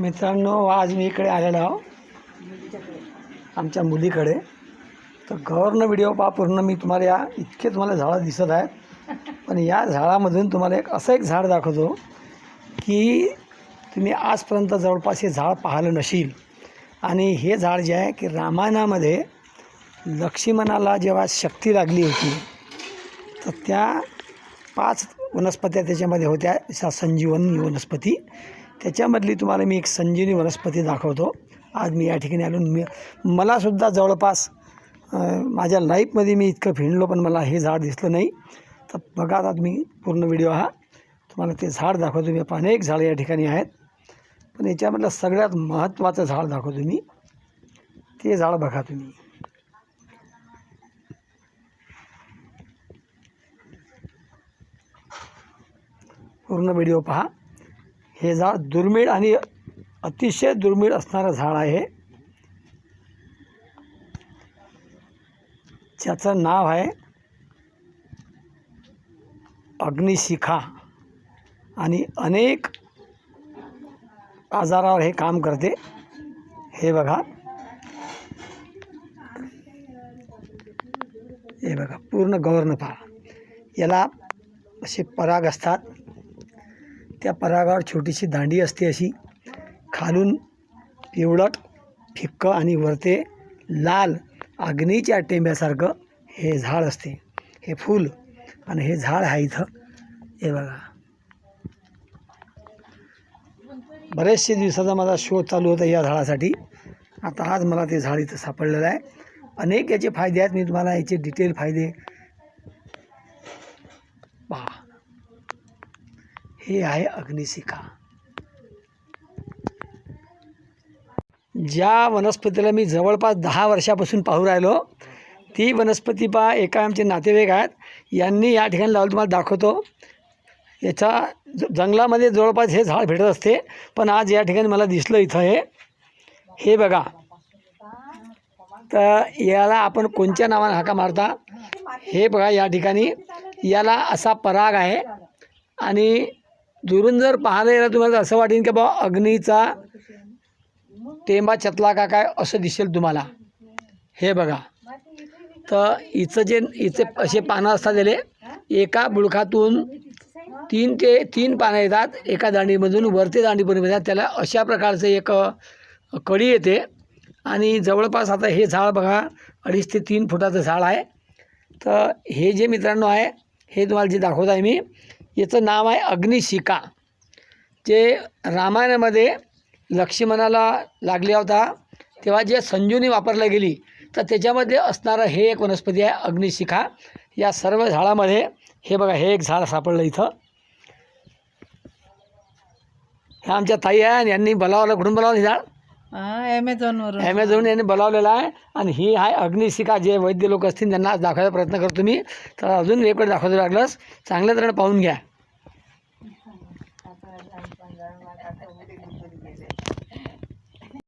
मित्रांनो आज मी इकडे आलेलो आहो. आमच्या मुलीकडे. तर गौरनं व्हिडिओ पहा पूर्ण मी तुम्हाला या इतके तुम्हाला झाडं दिसत आहेत. पण या झाडामधून तुम्हाला एक असं एक झाड दाखवतो की तुम्ही आजपर्यंत जवळपास हे झाड पाहिलं नशील. आणि हे झाड जे आहे की रामायणामध्ये लक्ष्मणाला जेव्हा शक्ती लागली होती तर त्या पाच वनस्पत्या त्याच्यामध्ये होत्या संजीवनी वनस्पती त्याच्यामधली तुम्हाला मी एक संजीवनी वनस्पती दाखवतो. आज मी या ठिकाणी आलो. मी मलासुद्धा जवळपास माझ्या लाईफमध्ये मी इतकं फिरलो पण मला हे झाड दिसलं नाही. तर बघा आता तुम्ही पूर्ण व्हिडिओ हा. तुम्हाला ते झाड दाखवतो. मी अनेक झाडं या ठिकाणी आहेत. पण याच्यामधलं सगळ्यात महत्त्वाचं झाड दाखवतो मी. ते झाड बघा तुम्ही. पूर्ण व्हिडिओ पहा. हे झाड दुर्मिळ आणि अतिशय दुर्मिळ असणारं झाड आहे. ज्याचं नाव आहे अग्निशिखा. आणि अनेक आजारावर हे काम करते. हे बघा. हे बघा पूर्ण गवर्नफा पहा. याला असे पराग असतात. त्या परागावर छोटीशी दांडी असते अशी. खालून पिवळट फिक्क आणि वरते लाल अग्नीच्या टेंब्यासारखं हे झाड असते. हे फूल आणि हे झाड आहे इथं. हे बघा. बरेचसे दिवसाचा माझा शोध चालू होता या झाडासाठी. आता आज मला ते झाड इथं सापडलेलं आहे. अनेक याचे फायदे आहेत. मी तुम्हाला याचे डिटेल फायदे पहा. हे आहे अग्निशिखा. ज्या वनस्पतीला मी जवळपास दहा वर्षापासून पाहू राहिलो ती वनस्पती पहा एका आमचे नातेवाईक आहेत. यांनी या ठिकाणी लावलं तुम्हाला दाखवतो. याच्या ज जंगलामध्ये जवळपास हे झाड भेटत असते पण आज या ठिकाणी मला दिसलं इथं हे. हे बघा. तर याला आपण कोणत्या नावानं हाका मारता? हे बघा या ठिकाणी. याला असा पराग आहे. आणि दुरून जर पाहायला गेलं तुम्हाला असं वाटेल की बाबा अग्नीचा टेंबा चतला का काय असं दिसेल तुम्हाला. हे बघा. तर हिचं जे हिचे असे पानं असतात त्याले एका बुळखातून तीन ते तीन पानं येतात. एका दांडीमधून वरते दांडीपर्यंत येतात. त्याला अशा प्रकारचं एक कडी येते. आणि जवळपास आता हे झाड बघा अडीच ते तीन फुटाचं झाड आहे. तर हे जे मित्रांनो आहे हे तुम्हाला जे दाखवत आहे मी याचं नाव आहे अग्निशिका जे रामायणामध्ये लक्ष्मणाला लागला होता. तेव्हा जे संजीवनी वापरल्या गेली तर त्याच्यामध्ये असणारं हे एक वनस्पती आहे अग्निशिखा या सर्व झाडामध्ये हे बघा हे एक झाड सापडलं इथं. हे आमच्या ताई आहे आणि यांनी बोलावलं कुठून बोलावलं हे झाड? ॲमेझॉनवरून ॲमेझॉन यांनी बोलावलेलं आहे. आणि ही आहे अग्निशिखा जे वैद्य लोक असतील त्यांना दाखवायचा प्रयत्न करतो मी. तर अजून वेगळं दाखवायचं लागलंच चांगल्या तऱ्हेने पाहून घ्या.